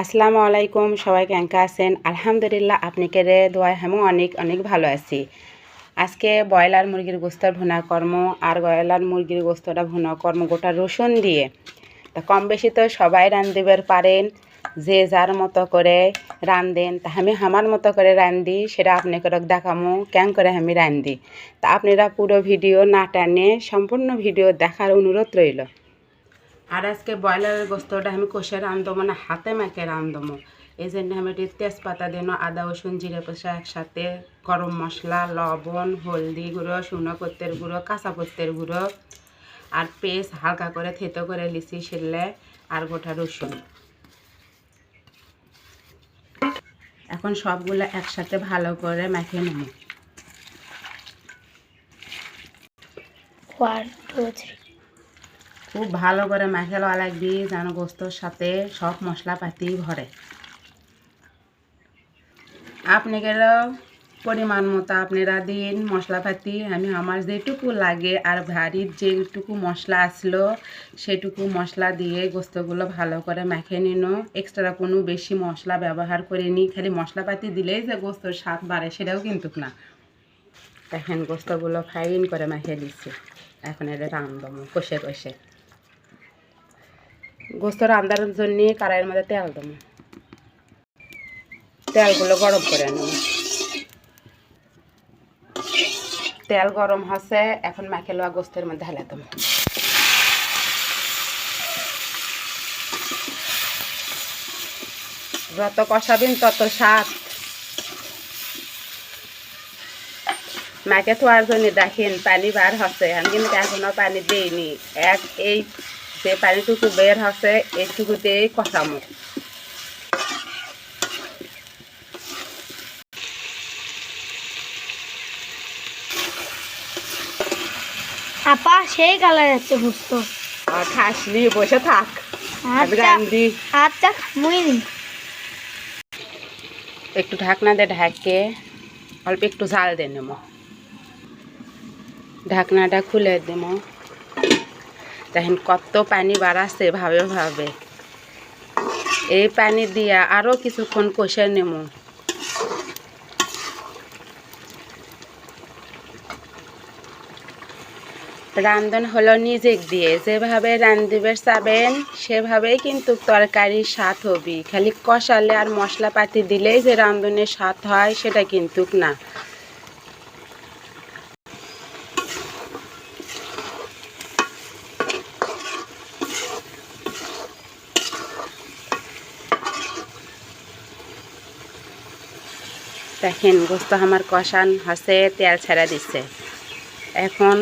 আসসালামু আলাইকুম, সবাই কেঙ্কা আছেন? আলহামদুলিল্লাহ, আপনি কেড়ে দোয়ায় হেমো অনেক অনেক ভালো আছি। আজকে ব্রয়লার মুরগির গোস্তর ভুনা কর্ম আর ব্রয়লার মুরগির গোস্তটা ভুনা কর্ম গোটা রসুন দিয়ে। তা কম বেশি তো সবাই রান্ধিবার পারেন, যে যার মতো করে রান্ধেন তা আমি আমার মতো করে রান্ধি সেটা আপনাকে দেখামো কেন করে আমি রান্ধি তা আপনারা পুরো ভিডিও না টানে সম্পূর্ণ ভিডিও দেখার অনুরোধ রইল। আর আজকে ব্রয়লারের গোস্তটা আমি কষে রান্ধবো মানে হাতে মেখে রান্ধবো এই জন্য আমি একটু তেজপাতা দিন আদা রসুন জিরে পেশা একসাথে গরম মশলা লবণ হলদি গুঁড়ো শুকনো কত্তের গুঁড়ো কাঁচা কত্তের গুঁড়ো আর পেস্ট হালকা করে থেতো করে লিচি শিললে আর গোটা রসুন এখন সবগুলো একসাথে ভালো করে মেখে নেব One, two, three. খুব ভালো করে মেখে লওয়া লাগবি যেন গোস্তর সাথে সব মশলাপাতি ভরে। আপনাদেরও পরিমাণ মতো আপনারা দিন মশলাপাতি, আমি আমার যেটুকু লাগে আর ভারির যেটুকু মশলা আসলো, সেটুকু মশলা দিয়ে গোস্তগুলো ভালো করে মেখে নিন। এক্সট্রা কোনো বেশি মশলা ব্যবহার করে নিই খালি মশলাপাতি দিলেই যে গোস্তর স্বাদ বাড়ে সেটাও কিন্তু না। দেখেন, গোস্তগুলো ফাইন করে মেখে দিচ্ছি এখন এটা রান্ধবো কষে কষে। গোস্ত রান্নার জন্য কড়াইয়ের মধ্যে তেল দেবো। তেলগুলো গরম করে নেব। তেল গরম হচ্ছে এখন মাখে লোয়া গোস্তের মধ্যে ঢালে দেবো। যত কষাবেন তত স্বাদ। মাকে থোয়ার জন্য দেখেন, পানি বার হচ্ছে আমি কিন্তু এখনও পানি দিইনি। এক, এই যে পানিটুকু বের হচ্ছে এইটুকুতেই কষামো আপা সেই কালার আছে বুঝতো আর খাসনি বসে থাক। আচ্ছা আচ্ছা মুই একটু ঢাকনা দিয়ে ঢাকে অল্প একটু জাল দিয়ে নেব ঢাকনাটা খুলে দেব দেখেন কত পানি বাড়াচ্ছে ভাবে ভাবে। এই পানি দিয়া আরও কিছুক্ষণ কষে নেব। রান্ধন হলো নিজেক দিয়ে, যেভাবে রান্ধিবের চাবেন, সেভাবেই কিন্তু তরকারির স্বাদ হবি। খালি কষালে আর মশলাপাতি দিলেই যে রান্ধনের স্বাদ হয়, সেটা কিন্তু না। দেখেন গোস্ত আমার কষান হসে তেল ছেড়া দিচ্ছে এখন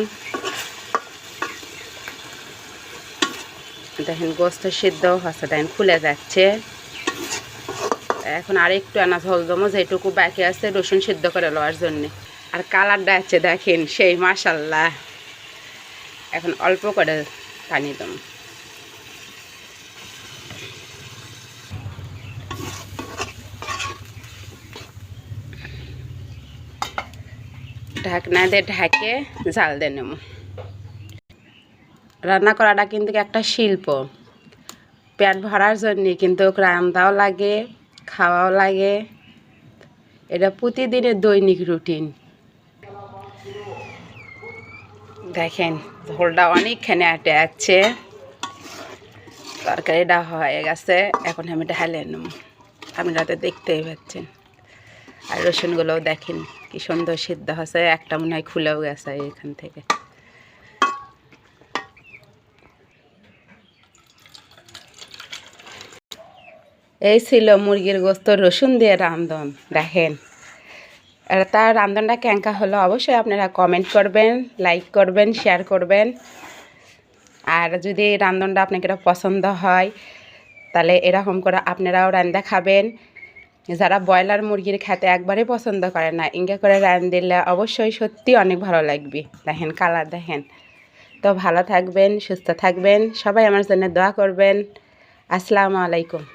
দেখেন গোস্ত সিদ্ধ হচ্ছে দেখেন খুলে যাচ্ছে। এখন আর একটু আনা ঝোল দমো যেটুকু বাকি আছে, রসুন সিদ্ধ করে লওয়ার জন্যে। আর কালারটা আছে দেখেন, সেই মাসাল্লাহ এখন অল্প করে পানি দম ঢাকনা দিয়ে ঢাকে জাল দিয়ে নেব। রান্না করাটা কিন্তু একটা শিল্প। পেট ভরার জন্যে কিন্তু রান্নাও লাগে, খাওয়াও লাগে। এটা প্রতিদিনের দৈনিক রুটিন। দেখেন, ঝোলটা অনেকখানি আটে আছে। তরকারিটা হয়ে গেছে, এখন আমি ঢালে নেব। আপনারা তো দেখতেই পাচ্ছেন। আর রসুনগুলোও দেখেন, কি সুন্দর সিদ্ধ হচ্ছে একটা মনে হয় খুলেও গেছে এখান থেকে। এই ছিল মুরগির গোস্ত রসুন দিয়ে রান্ধন, দেখেন। তার রান্ধনটা ক্যাঙ্কা হলো, অবশ্যই আপনারা কমেন্ট করবেন লাইক করবেন শেয়ার করবেন। আর যদি এই রান্ধনটা আপনাকে পছন্দ হয়, তাহলে এরকম করে আপনারাও রান্না খাবেন। যারা ব্রয়লার মুরগির খেতে একবারে পছন্দ করে না, ইঙ্গা করে রান দিলে অবশ্যই সত্যি অনেক ভালো লাগবে। দেখেন কালার দেখেন। তো ভালো থাকবেন, সুস্থ থাকবেন। সবাই আমার জন্য দোয়া করবেন। আসসালামু আলাইকুম।